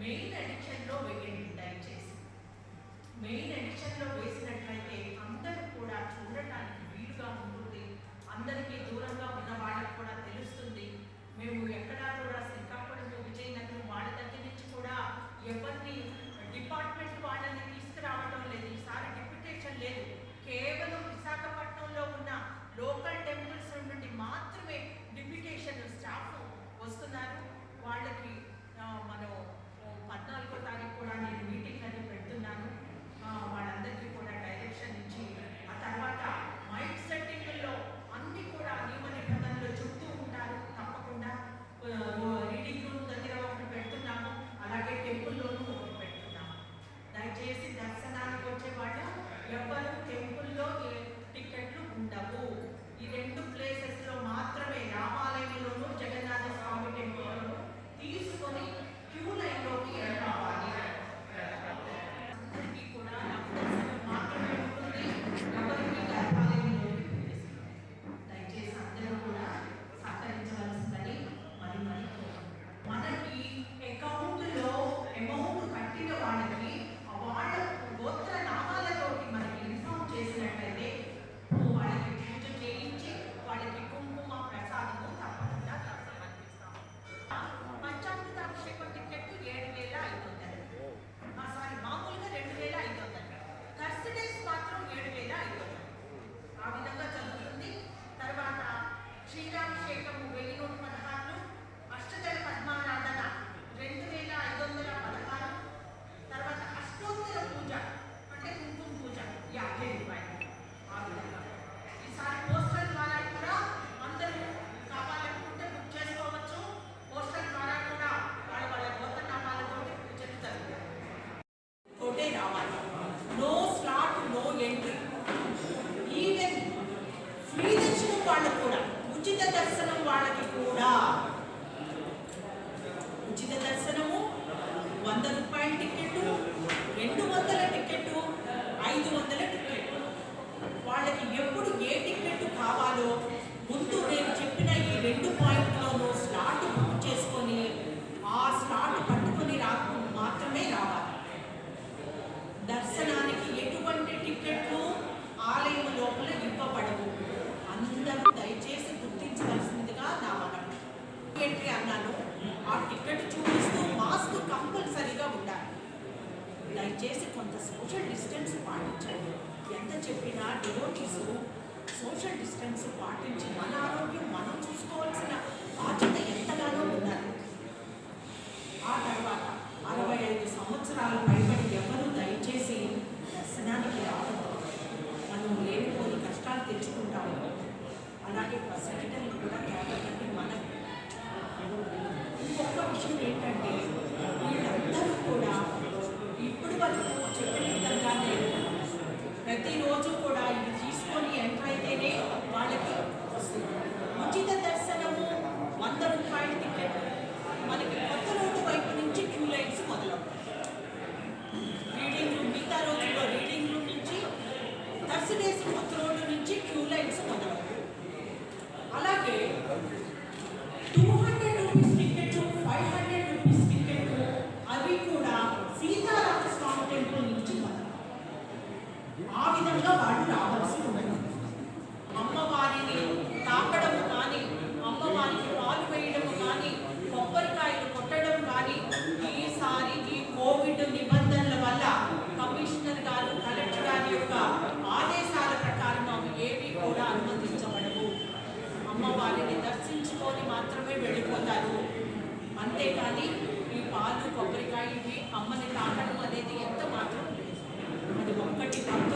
Main అడిక్షన్లో వేయండి దయచేసి main అడిక్షన్లో వేసినట్లయితే అందరూ కూడా చూడటానికి వీలుగా ఉంటుంది. అందరికీ దూరంగా ఉన్న వాళ్ళకి కూడా తెలుస్తుంది. మేము ఎక్కడా కూడా సోషల్ డిస్టెన్స్ పాటించి మన ఆరోగ్యం మనం చూసుకోవాల్సిన బాధ్యత ఇచ్చారు అంతేకాని ఈ పాలు కొబ్బరికాయ అమ్మని తాకడం అనేది ఎంత మాత్రం అది ఒక్కటి తప్ప